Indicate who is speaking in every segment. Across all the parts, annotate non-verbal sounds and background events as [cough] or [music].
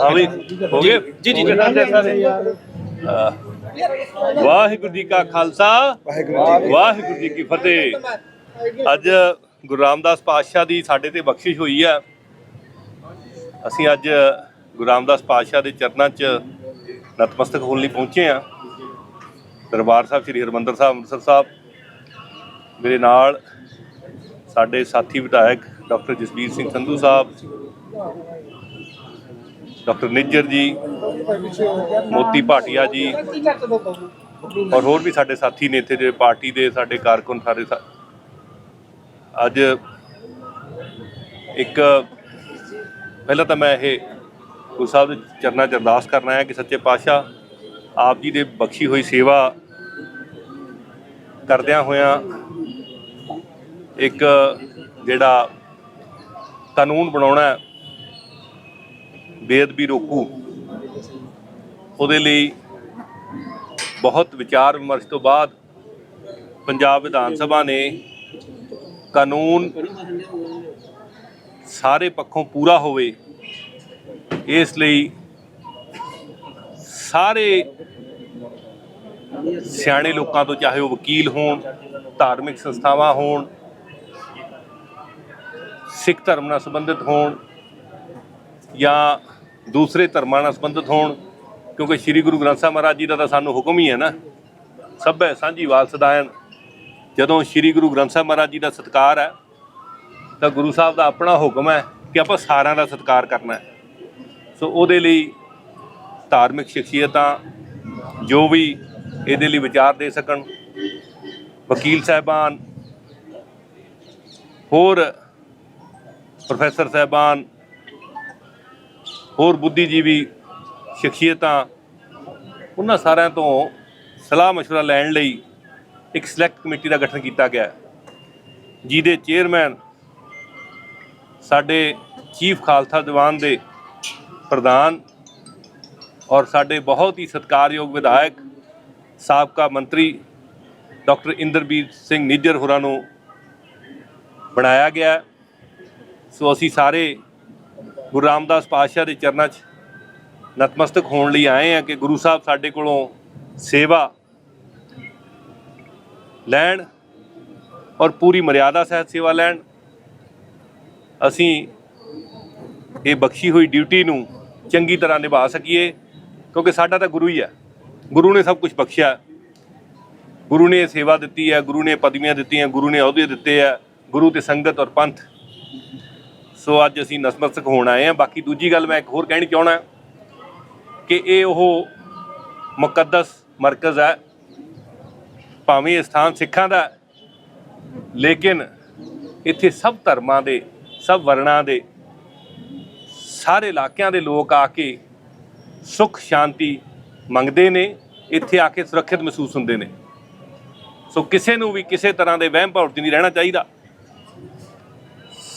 Speaker 1: ਹਾਂ ਵੀ ਹੋ ਗਏ?
Speaker 2: ਜੀ ਜੀ ਜੀ
Speaker 1: ਅਹ ਵਾਹਿਗੁਰੂ ਜੀ ਕਾ ਖਾਲਸਾ। ਵਾਹਿਗੁਰੂ ਜੀ ਕੀ ਫਤਿਹ। ਅੱਜ ਗੁਰੂ ਰਾਮਦਾਸ ਪਾਤਸ਼ਾਹ ਦੀ ਸਾਡੇ ਤੇ ਬਖਸ਼ਿਸ਼ ਹੋਈ ਹੈ ਅਸੀਂ ਅੱਜ ਗੁਰੂ ਰਾਮਦਾਸ ਪਾਤਸ਼ਾਹ ਦੇ ਚਰਨਾਂ 'ਚ ਨਤਮਸਤਕ ਹੋਣ ਲਈ ਪਹੁੰਚੇ ਆ ਦਰਬਾਰ ਸਾਹਿਬ ਸ੍ਰੀ ਹਰਿਮੰਦਰ ਸਾਹਿਬ ਅੰਮ੍ਰਿਤਸਰ ਸਾਹਿਬ। ਮੇਰੇ ਨਾਲ ਸਾਡੇ ਸਾਥੀ ਵਿਧਾਇਕ ਡਾਕਟਰ ਜਸਬੀਰ ਸਿੰਘ ਸੰਧੂ ਸਾਹਿਬ, ਡਾਕਟਰ ਨਿੱਜਰ ਜੀ, ਮੋਤੀ ਭਾਟੀਆ ਜੀ ਔਰ ਹੋਰ ਵੀ ਸਾਡੇ ਸਾਥੀ ਨੇ ਇੱਥੇ ਜਿਹੜੇ ਪਾਰਟੀ ਦੇ ਸਾਡੇ ਕਾਰਕੁਨ ਸਾਰੇ ਅੱਜ ਇੱਕ ਪਹਿਲਾਂ ਤਾਂ ਮੈਂ ਇਹ ਗੁਰੂ ਸਾਹਿਬ ਦੇ ਚਰਨਾਂ 'ਚ ਅਰਦਾਸ ਕਰਨਾ ਹੈ ਕਿ ਸੱਚੇ ਪਾਤਸ਼ਾਹ ਆਪ ਜੀ ਦੇ ਬਖਸ਼ੀ ਹੋਈ ਸੇਵਾ ਕਰਦਿਆਂ ਹੋਇਆਂ ਇੱਕ ਜਿਹੜਾ ਕਾਨੂੰਨ ਬਣਾਉਣਾ ਬੇਅਦਬੀ ਰੋਕੂ। ਉਹਦੇ ਲਈ ਬਹੁਤ ਵਿਚਾਰ ਵਿਮਰਸ਼ ਤੋਂ ਬਾਅਦ ਪੰਜਾਬ ਵਿਧਾਨ ਸਭਾ ਨੇ ਕਾਨੂੰਨ ਸਾਰੇ ਪੱਖੋਂ ਪੂਰਾ ਹੋਵੇ, ਇਸ ਲਈ ਸਾਰੇ ਸਿਆਣੇ ਲੋਕਾਂ ਤੋਂ ਚਾਹੇ ਉਹ ਵਕੀਲ ਹੋਣ, ਧਾਰਮਿਕ ਸੰਸਥਾਵਾਂ ਹੋਣ ਸਿੱਖ ਧਰਮ ਨਾਲ ਸੰਬੰਧਿਤ ਹੋਣ ਜਾਂ ਦੂਸਰੇ ਧਰਮਾਂ ਨਾਲ ਸੰਬੰਧਿਤ ਹੋਣ, ਕਿਉਂਕਿ ਸ੍ਰੀ ਗੁਰੂ ਗ੍ਰੰਥ ਸਾਹਿਬ ਮਹਾਰਾਜ ਜੀ ਦਾ ਤਾਂ ਸਾਨੂੰ ਹੁਕਮ ਹੀ ਹੈ ਨਾ। ਸਭੈ ਸਾਂਝੀ ਵਾਲ ਜਦੋਂ ਸ੍ਰੀ ਗੁਰੂ ਗ੍ਰੰਥ ਸਾਹਿਬ ਮਹਾਰਾਜ ਜੀ ਦਾ ਸਤਕਾਰ ਹੈ, ਤਾਂ ਗੁਰੂ ਸਾਹਿਬ ਦਾ ਆਪਣਾ ਹੁਕਮ ਹੈ ਕਿ ਆਪਾਂ ਸਾਰਿਆਂ ਦਾ ਸਤਕਾਰ ਕਰਨਾ ਹੈ। ਸੋ ਉਹਦੇ ਲਈ ਧਾਰਮਿਕ ਸ਼ਖਸੀਅਤਾਂ ਜੋ ਵੀ ਇਹਦੇ ਲਈ ਵਿਚਾਰ ਦੇ ਸਕਣ, ਵਕੀਲ ਸਾਹਿਬਾਨ, ਹੋਰ ਪ੍ਰੋਫੈਸਰ ਸਾਹਿਬਾਨ ਹੋਰ ਬੁੱਧੀਜੀਵੀ ਸ਼ਖਸੀਅਤਾਂ ਉਹਨਾਂ ਸਾਰਿਆਂ ਤੋਂ ਸਲਾਹ مشورہ ਲੈਣ ਲਈ ਇੱਕ ਸਿਲੈਕਟ ਕਮੇਟੀ ਦਾ ਗਠਨ ਕੀਤਾ ਗਿਆ ਹੈ, ਜਿਹਦੇ ਚੇਅਰਮੈਨ ਸਾਡੇ ਚੀਫ ਖਾਲਸਾ ਦੀਵਾਨ ਦੇ ਪ੍ਰਧਾਨ ਔਰ ਸਾਡੇ ਬਹੁਤ ਹੀ ਸਤਿਕਾਰਯੋਗ ਵਿਧਾਇਕ ਸਾਬਕਾ ਮੰਤਰੀ ਡਾਕਟਰ ਇੰਦਰਬੀਰ ਸਿੰਘ ਨਿੱਜਰ ਹੋਰਾਂ ਨੂੰ ਬਣਾਇਆ ਗਿਆ ਹੈ। ਸੋ ਅਸੀਂ ਸਾਰੇ ਗੁਰੂ ਰਾਮਦਾਸ ਪਾਤਸ਼ਾਹ ਦੇ ਚਰਨਾਂ 'ਚ ਨਤਮਸਤਕ ਹੋਣ ਲਈ ਆਏ ਆ ਕਿ ਗੁਰੂ ਸਾਹਿਬ ਸਾਡੇ ਕੋਲੋਂ ਸੇਵਾ ਲੈਣ ਔਰ ਪੂਰੀ ਮਰਿਆਦਾ ਸਹਿਤ ਸੇਵਾ ਲੈਣ। ਅਸੀਂ ਇਹ ਬਖਸ਼ੀ ਹੋਈ ਡਿਊਟੀ ਨੂੰ ਚੰਗੀ ਤਰ੍ਹਾਂ ਨਿਭਾ ਸਕੀਏ, ਕਿਉਂਕਿ ਸਾਡਾ ਤਾਂ ਗੁਰੂ ਹੀ ਹੈ। ਗੁਰੂ ਨੇ ਸਭ ਕੁਝ ਬਖਸ਼ਿਆ। ਗੁਰੂ ਨੇ ਸੇਵਾ ਦਿੱਤੀ ਹੈ, ਗੁਰੂ ਨੇ ਪਦਵੀਆਂ ਦਿੱਤੀਆਂ, ਗੁਰੂ ਨੇ ਅਹੁਦੇ ਦਿੱਤੇ ਆ ਗੁਰੂ ਤੇ ਸੰਗਤ ਔਰ ਪੰਥ। ਸੋ ਅੱਜ ਅਸੀਂ ਨਸਮਸਤਕ ਹੋਣ ਆਏ ਆ ਬਾਕੀ ਦੂਜੀ ਗੱਲ ਮੈਂ ਇੱਕ ਹੋਰ ਕਹਿਣੀ ਚਾਹਣਾ ਕਿ ਇਹ ਉਹ ਮੁਕੱਦਸ ਮਰਕਜ਼ ਹੈ। ਭਾਵੇਂ ਇਹ ਸਥਾਨ ਸਿੱਖਾਂ ਦਾ ਲੇਕਿਨ ਇੱਥੇ ਸਭ ਧਰਮਾਂ ਦੇ, ਸਭ ਵਰਣਾਂ ਦੇ, ਸਾਰੇ ਇਲਾਕਿਆਂ ਦੇ ਲੋਕ ਆ ਕੇ ਸੁਖ, ਸ਼ਾਂਤੀ ਮੰਗਦੇ ਨੇ, ਇੱਥੇ ਆ ਕੇ ਸੁਰੱਖਿਅਤ ਮਹਿਸੂਸ ਹੁੰਦੇ ਨੇ। ਸੋ ਕਿਸੇ ਨੂੰ ਵੀ ਕਿਸੇ ਤਰ੍ਹਾਂ ਦੇ ਵਹਿਮ ਭੌਰ 'ਚ ਨਹੀਂ ਰਹਿਣਾ ਚਾਹੀਦਾ।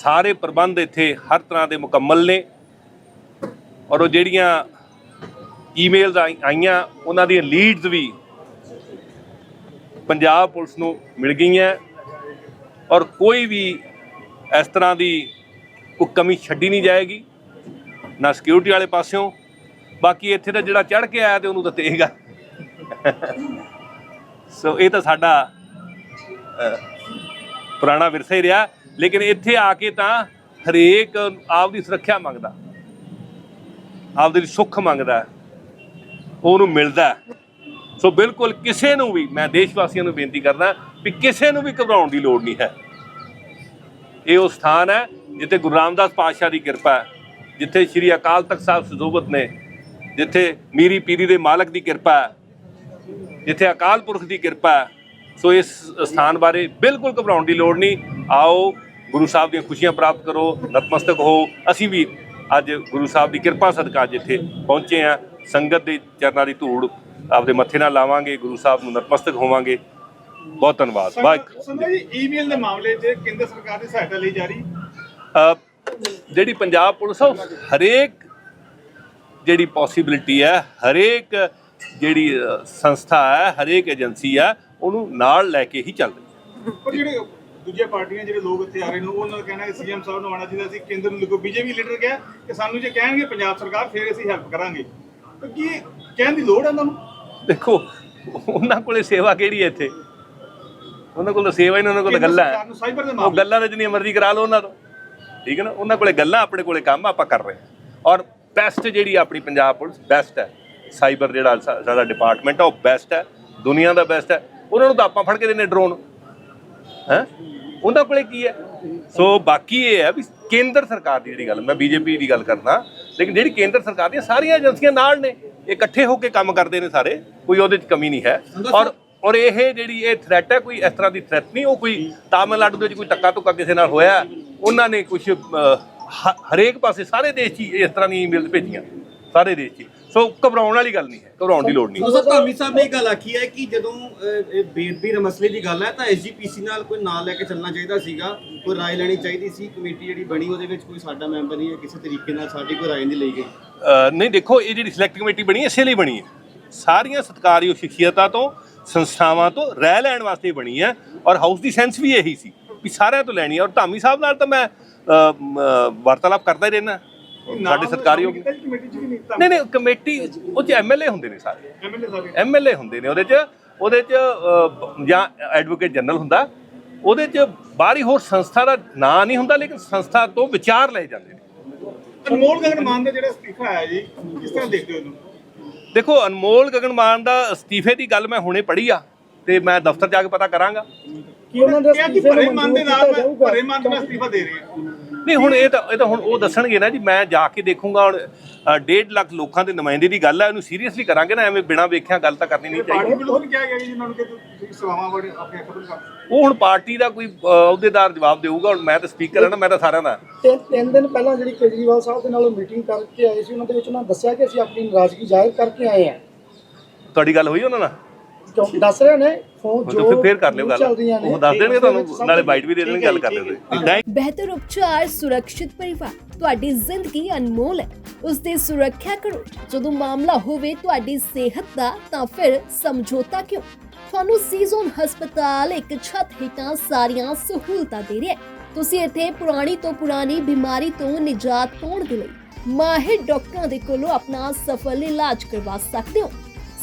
Speaker 1: ਸਾਰੇ ਪ੍ਰਬੰਧ ਇੱਥੇ ਹਰ ਤਰ੍ਹਾਂ ਦੇ ਮੁਕੰਮਲ ਨੇ। ਔਰ ਉਹ ਜਿਹੜੀਆਂ ਈਮੇਲਸ ਆਈਆਂ, ਉਹਨਾਂ ਦੀਆਂ ਲੀਡਸ ਵੀ ਪੰਜਾਬ ਪੁਲਿਸ ਨੂੰ ਮਿਲ ਗਈਆਂ। ਔਰ ਕੋਈ ਵੀ ਇਸ ਤਰ੍ਹਾਂ ਦੀ ਕੋਈ ਕਮੀ ਛੱਡੀ ਨਹੀਂ ਜਾਏਗੀ, ਨਾ ਸਿਕਿਉਰਿਟੀ ਵਾਲੇ ਪਾਸਿਓਂ। ਬਾਕੀ ਇੱਥੇ ਤਾਂ ਜਿਹੜਾ ਚੜ ਕੇ ਆਇਆ ਤੇ ਉਹਨੂੰ ਤਾਂ ਤੇਗਾ ਸੋ [laughs] ਇਹ ਤਾਂ ਸਾਡਾ ਪੁਰਾਣਾ ਵਿਰਸਾ ਹੀ ਰਿਹਾ। ਲੇਕਿਨ ਇੱਥੇ ਆ ਕੇ ਤਾਂ ਹਰੇਕ ਆਪ ਦੀ ਸੁਰੱਖਿਆ ਮੰਗਦਾ। ਆਪਦੇ ਲਈ ਸੁੱਖ ਮੰਗਦਾ। ਉਹਨੂੰ ਮਿਲਦਾ। ਸੋ ਬਿਲਕੁਲ ਕਿਸੇ ਨੂੰ ਵੀ ਮੈਂ ਦੇਸ਼ ਵਾਸੀਆਂ ਨੂੰ ਬੇਨਤੀ ਕਰਦਾ ਵੀ ਕਿਸੇ ਨੂੰ ਵੀ ਘਬਰਾਉਣ ਦੀ ਲੋੜ ਨਹੀਂ ਹੈ। ਇਹ ਉਹ ਸਥਾਨ ਹੈ ਜਿੱਥੇ ਗੁਰੂ ਰਾਮਦਾਸ ਪਾਤਸ਼ਾਹ ਦੀ ਕਿਰਪਾ ਹੈ, ਜਿੱਥੇ ਸ੍ਰੀ ਅਕਾਲ ਤਖਤ ਸਾਹਿਬ ਸਜ਼ੋਬਤ ਨੇ, ਜਿੱਥੇ ਮੀਰੀ ਪੀਰੀ ਦੇ ਮਾਲਕ ਦੀ ਕਿਰਪਾ ਹੈ, ਜਿੱਥੇ ਅਕਾਲ ਪੁਰਖ ਦੀ ਕਿਰਪਾ ਹੈ। ਸੋ ਇਸ ਸਥਾਨ ਬਾਰੇ ਬਿਲਕੁਲ ਘਬਰਾਉਣ ਦੀ ਲੋੜ ਨਹੀਂ। ਆਓ ਗੁਰੂ ਸਾਹਿਬ ਦੀਆਂ ਖੁਸ਼ੀਆਂ ਪ੍ਰਾਪਤ ਕਰੋ ਨਤਮਸਤਕ ਹੋ ਅਸੀਂ ਵੀ ਅੱਜ ਗੁਰੂ ਸਾਹਿਬ ਦੀ ਕਿਰਪਾ ਸਦਕਾ ਅੱਜ ਇੱਥੇ ਪਹੁੰਚੇ ਆ ਸੰਗਤ ਦੇ ਚਰਨਾਂ ਦੀ ਧੂੜ ਆਪਦੇ ਮੱਥੇ ਨਾਲ ਲਾਵਾਂਗੇ ਗੁਰੂ ਸਾਹਿਬ ਨੂੰ ਨਤਮਸਤਕ ਹੋਵਾਂਗੇ। ਬਹੁਤ ਧੰਨਵਾਦ।
Speaker 3: ਸੰਜਾ ਜੀ ਈਮੇਲ ਦੇ ਮਾਮਲੇ 'ਚ ਕੇਂਦਰ ਸਰਕਾਰ ਦੀ ਸਹਾਇਤਾ ਲਈ ਜਾ ਰਹੀ
Speaker 1: ਜਿਹੜੀ ਪੰਜਾਬ ਪੁਲਿਸ ਆ ਉਹ ਹਰੇਕ ਜਿਹੜੀ ਪੋਸਿਬਿਲਿਟੀ ਹੈ ਹਰੇਕ ਜਿਹੜੀ ਸੰਸਥਾ ਹੈ ਹਰੇਕ ਏਜੰਸੀ ਹੈ ਉਹਨੂੰ ਨਾਲ ਲੈ ਕੇ ਹੀ ਚੱਲ ਰਹੀ ਹੈ।
Speaker 3: ਪਰ ਜਿਹੜੇ ਦੂਜੀਆਂ ਪਾਰਟੀਆਂ ਜਿਹੜੇ ਲੋਕ ਇੱਥੇ ਆ ਰਹੇ ਨੇ ਉਹਨਾਂ ਦਾ ਕਹਿਣਾ ਹੈ ਸੀਐਮ ਸਾਹਿਬ ਨੂੰ ਆਉਣਾ ਚਾਹੀਦਾ ਸੀ ਕੇਂਦਰ ਨੂੰ ਲਿਖੋ ਬੀਜੇਪੀ ਲੀਡਰ ਕਿਹਾ ਕਿ ਸਾਨੂੰ ਜੇ ਕਹਿਣਗੇ ਪੰਜਾਬ ਸਰਕਾਰ ਫਿਰ ਅਸੀਂ ਹੈਲਪ ਕਰਾਂਗੇ। ਤਾਂ ਕੀ ਕਹਿਣ ਦੀ ਲੋੜ ਹੈ ਉਹਨਾਂ ਨੂੰ?
Speaker 1: ਦੇਖੋ ਉਹਨਾਂ ਕੋਲੇ ਸੇਵਾ ਕਿਹੜੀ ਹੈ ਇੱਥੇ? ਉਹਨਾਂ ਕੋਲ ਤਾਂ ਸੇਵਾ ਹੀ ਨਹੀਂ ਉਹਨਾਂ ਕੋਲ ਤਾਂ ਗੱਲਾਂ ਹੈ। ਉਹ ਗੱਲਾਂ ਤਾਂ ਜਿੰਨੀ ਮਰਜ਼ੀ ਕਰਾ ਲਓ ਉਹਨਾਂ ਤੋਂ। ਠੀਕ ਹੈ ਨਾ? ਉਹਨਾਂ ਕੋਲੇ ਗੱਲਾਂ ਆਪਣੇ ਕੋਲੇ ਕੰਮ ਆਪਾਂ ਕਰ ਰਹੇ ਹਾਂ। ਔਰ ਬੈਸਟ ਜਿਹੜੀ ਆਪਣੀ ਪੰਜਾਬ ਪੁਲਿਸ ਬੈਸਟ ਹੈ। ਸਾਈਬਰ ਜਿਹੜਾ ਸਾਡਾ ਡਿਪਾਰਟਮੈਂਟ ਆ ਉਹ ਬੈਸਟ ਹੈ। ਦੁਨੀਆ ਦਾ ਬੈਸਟ ਹੈ। ਉਹਨਾਂ ਨੂੰ ਤਾਂ ਆਪਾਂ ਫੜ ਕੇ ਦਿੰਨੇ ਡਰੋਨ ਹੈ? ਉਹਨਾਂ ਕੋਲੇ ਕੀ ਹੈ? ਸੋ ਬਾਕੀ ਇਹ ਹੈ ਵੀ ਕੇਂਦਰ ਸਰਕਾਰ ਦੀ ਜਿਹੜੀ ਗੱਲ, ਮੈਂ ਬੀਜੇਪੀ ਦੀ ਗੱਲ ਕਰਦਾ, ਲੇਕਿਨ ਜਿਹੜੀ ਕੇਂਦਰ ਸਰਕਾਰ ਦੀਆਂ ਸਾਰੀਆਂ ਏਜੰਸੀਆਂ ਨਾਲ ਨੇ ਇਕੱਠੇ ਹੋ ਕੇ ਕੰਮ ਕਰਦੇ ਨੇ ਸਾਰੇ, ਕੋਈ ਉਹਦੇ 'ਚ ਕਮੀ ਨਹੀਂ ਹੈ। ਔਰ ਔਰ ਇਹ ਜਿਹੜੀ ਇਹ ਥ੍ਰੈਟ ਹੈ, ਕੋਈ ਇਸ ਤਰ੍ਹਾਂ ਦੀ ਥ੍ਰੈਟ ਨਹੀਂ, ਉਹ ਕੋਈ ਤਾਮਿਲਨਾਡੂ ਦੇ ਵਿੱਚ ਕੋਈ ਟੱਕਾ ਟੁੱਕਾ ਕਿਸੇ ਨਾਲ ਹੋਇਆ ਉਹਨਾਂ ਨੇ ਕੁਝ ਹਰੇਕ ਪਾਸੇ ਸਾਰੇ ਦੇਸ਼ 'ਚ ਹੀ ਇਸ ਤਰ੍ਹਾਂ ਦੀਆਂ ਈਮੇਲਸ ਭੇਜੀਆਂ, ਸਾਰੇ ਦੇਸ਼ 'ਚ ਹੀ। ਸੋ ਘਬਰਾਉਣ ਵਾਲੀ ਗੱਲ ਨਹੀਂ ਹੈ ਘਬਰਾਉਣ ਦੀ ਲੋੜ ਨਹੀਂ
Speaker 2: ਸੋ ਸਰ ਧਾਮੀ ਸਾਹਿਬ ਨੇ ਇਹ ਗੱਲ ਆਖੀ ਹੈ ਕਿ ਜਦੋਂ ਬੇਦਬੀ ਦੇ ਮਸਲੇ ਦੀ ਗੱਲ ਹੈ ਤਾਂ ਐਸਜੀਪੀਸੀ ਨਾਲ ਕੋਈ ਨਾਂ ਲੈ ਕੇ ਚੱਲਣਾ ਚਾਹੀਦਾ ਸੀਗਾ ਕੋਈ ਰਾਏ ਲੈਣੀ ਚਾਹੀਦੀ ਸੀ ਕਮੇਟੀ ਜਿਹੜੀ ਬਣੀ ਉਹਦੇ ਵਿੱਚ ਕੋਈ ਸਾਡਾ ਮੈਂਬਰ ਨਹੀਂ ਹੈ ਕਿਸੇ ਤਰੀਕੇ ਨਾਲ ਸਾਡੀ ਕੋਈ ਰਾਏ ਨਹੀਂ ਲਈ ਗਈ।
Speaker 1: ਨਹੀਂ ਦੇਖੋ ਇਹ ਜਿਹੜੀ ਸਿਲੈਕਟ ਕਮੇਟੀ ਬਣੀ ਹੈ, ਇਸੇ ਲਈ ਬਣੀ ਹੈ। ਸਾਰੀਆਂ ਸਤਕਾਰਯੋਗ ਸ਼ਖਸੀਅਤਾਂ ਤੋਂ ਸੰਸਥਾਵਾਂ ਤੋਂ ਰਹਿ ਲੈਣ ਵਾਸਤੇ ਬਣੀ ਹੈ ਔਰ ਹਾਊਸ ਦੀ ਸੈਂਸ ਵੀ ਇਹੀ ਸੀ ਵੀ ਸਾਰਿਆਂ ਤੋਂ ਲੈਣੀ ਹੈ। ਔਰ ਧਾਮੀ ਸਾਹਿਬ ਨਾਲ ਤਾਂ ਮ, ਵਾਰਤਾਲਾਪ ਕਰਦਾ ਹੀ ਰਹਿਣਾ ਸਾਡੇ ਸਤਕਾਰਯੋਗ
Speaker 3: ਕੀਤਾ ਜੀ ਕਮੇਟੀ ਚ ਨਹੀਂ
Speaker 1: ਨਹੀਂ ਨਹੀਂ ਕਮੇਟੀ ਉਹ ਚ ਐਮਐਲਏ ਹੁੰਦੇ ਨੇ ਸਾਰੇ।
Speaker 3: ਐਮਐਲਏ ਸਾਹਿਬ
Speaker 1: ਐਮਐਲਏ ਹੁੰਦੇ ਨੇ। ਉਹਦੇ ਚ ਉਹਦੇ ਚ ਜਾਂ ਐਡਵੋਕੇਟ ਜਨਰਲ ਹੁੰਦਾ। ਉਹਦੇ ਚ ਬਾਹਰੀ ਹੋਰ ਸੰਸਥਾ ਦਾ ਨਾਂ ਨਹੀਂ ਹੁੰਦਾ ਲੇਕਿਨ ਸੰਸਥਾ ਤੋਂ ਵਿਚਾਰ ਲਏ ਜਾਂਦੇ ਨੇ।
Speaker 3: ਅਨਮੋਲ ਗਗਨ ਮਾਨ ਦਾ ਜਿਹੜਾ ਅਸਤੀਫਾ ਆਇਆ ਜੀ ਕਿਸ ਤਰ੍ਹਾਂ ਦੇਖਦੇ ਹੋ ਉਹਨੂੰ
Speaker 1: ਦੇਖੋ ਅਨਮੋਲ ਗਗਨਮਾਨ ਦਾ ਅਸਤੀਫੇ ਦੀ ਗੱਲ ਮੈਂ ਹੁਣੇ ਪੜ੍ਹੀ ਆ ਤੇ ਮੈਂ ਦਫ਼ਤਰ ਜਾ ਕੇ ਪਤਾ ਕਰਾਂਗਾ।
Speaker 4: ਕਿ ਉਹਨਾਂ ਦੇ
Speaker 3: ਕਿਹਾ ਕਿ
Speaker 4: ਅਸਤੀਫੇ
Speaker 3: ਭਰੇ
Speaker 4: ਨੂੰ
Speaker 3: ਮਨ ਦੇ ਨਾਲ ਮੈਂ
Speaker 4: ਜਾਊਗਾ।
Speaker 3: ਭਰੇ ਮਨ ਨਾਲ ਅਸਤੀਫਾ ਦੇ ਰਹੇ। ਹਾਂ
Speaker 1: ਨਹੀਂ ਹੁਣ ਇਹ ਤਾਂ ਇਹ ਤਾਂ ਹੁਣ ਉਹ ਦੱਸਣਗੇ ਨਾ ਜੀ ਮੈਂ ਜਾ ਕੇ ਦੇਖੂੰਗਾ ਹੁਣ 1.5 ਲੱਖ ਲੋਕਾਂ ਦੇ ਨੁਮਾਇੰਦੇ ਦੀ ਗੱਲ ਹੈ ਇਹਨੂੰ ਸੀਰੀਅਸਲੀ ਕਰਾਂਗੇ ਨਾ ਐਵੇਂ ਬਿਨਾਂ ਵੇਖਿਆ ਗੱਲ ਤਾਂ ਕਰਨੀ ਨਹੀਂ
Speaker 3: ਪਾਰਟੀ
Speaker 1: ਚਾਹੀਦੀ।
Speaker 3: ਨਹੀਂ ਕਿਹਾ ਗਿਆ ਜੀ ਉਹਨਾਂ ਨੂੰ ਕਿ ਤੁਸੀਂ ਸੇਵਾਵਾਂ ਬੜੇ ਆਪਣੇ ਖਤਮ ਕਰ
Speaker 1: ਉਹ ਹੁਣ ਪਾਰਟੀ ਦਾ ਕੋਈ ਅਹੁਦੇਦਾਰ ਜਵਾਬ ਦੇਊਗਾ ਹੁਣ ਮੈਂ ਤਾਂ ਸਪੀਕਰ ਹਾਂ ਨਾ ਮੈਂ ਤਾਂ ਸਾਰਿਆਂ ਦਾ।
Speaker 4: ਤਿੰਨ ਤਿੰਨ ਦਿਨ ਪਹਿਲਾਂ ਜਿਹੜੀ ਕੇਜਰੀਵਾਲ ਸਾਹਿਬ ਦੇ ਨਾਲ ਮੀਟਿੰਗ ਕਰਕੇ ਆਏ ਸੀ ਉਹਨਾਂ ਦੇ ਵਿੱਚ ਉਹਨਾਂ ਦੱਸਿਆ ਕਿ ਅਸੀਂ ਆਪਣੀ ਨਾਰਾਜ਼ਗੀ ਜ਼ਾਹਿਰ ਕਰਕੇ ਆਏ ਹਾਂ
Speaker 1: ਤੁਹਾਡੀ ਗੱਲ ਹੋਈ ਉਹਨਾਂ ਨਾਲ?
Speaker 4: ਕਿਉਂ? ਦੱਸ ਰਹੇ ਨੇ? ਫੋਨ
Speaker 1: ਉਹ
Speaker 4: ਜੋ
Speaker 1: ਫਿਰ ਫੇਰ ਕਰ ਲਿਓ ਗੱਲ।
Speaker 4: ਚੱਲ ਰਹੀਆਂ ਨੇ,
Speaker 1: ਉਹ ਦੱਸ ਦੇਣਗੇ ਤੁਹਾਨੂੰ ਨਾਲੇ ਬਾਈਟ ਵੀ ਦੇ ਦੇਣਗੇ ਗੱਲ ਕਰ ਲਿਓ ਤੁਸੀਂ।
Speaker 5: ਬਿਹਤਰ ਉਪਚਾਰ ਸੁਰੱਖਿਅਤ ਪਰਿਵਾਰ। ਤੁਹਾਡੀ ਜ਼ਿੰਦਗੀ ਅਨਮੋਲ ਹੈ। ਉਸ ਦੀ ਸੁਰੱਖਿਆ ਕਰੋ। ਜਦੋਂ ਮਾਮਲਾ ਹੋਵੇ ਤੁਹਾਡੀ ਸਿਹਤ ਦਾ ਤਾਂ ਫਿਰ ਸਮਝੌਤਾ ਕਿਉਂ? ਤੁਹਾਨੂੰ ਸੀਜ਼ਨ ਹਸਪਤਾਲ ਇੱਕ ਛੱਤ ਹੇਠਾਂ ਸਾਰੀਆਂ ਸਹੂਲਤਾਂ ਦੇ ਰਿਹਾ ਤੁਸੀਂ ਇੱਥੇ ਪੁਰਾਣੀ ਤੋਂ ਪੁਰਾਣੀ ਬਿਮਾਰੀ ਤੋਂ ਨਿਜਾਤ ਪਾਉਣ ਦੇ ਲਈ ਮਾਹਿਰ ਡਾਕਟਰਾਂ ਦੇ ਕੋਲੋਂ ਆਪਣਾ ਸਫਲ ਇਲਾਜ ਕਰਵਾ ਸਕਦੇ ਹੋ।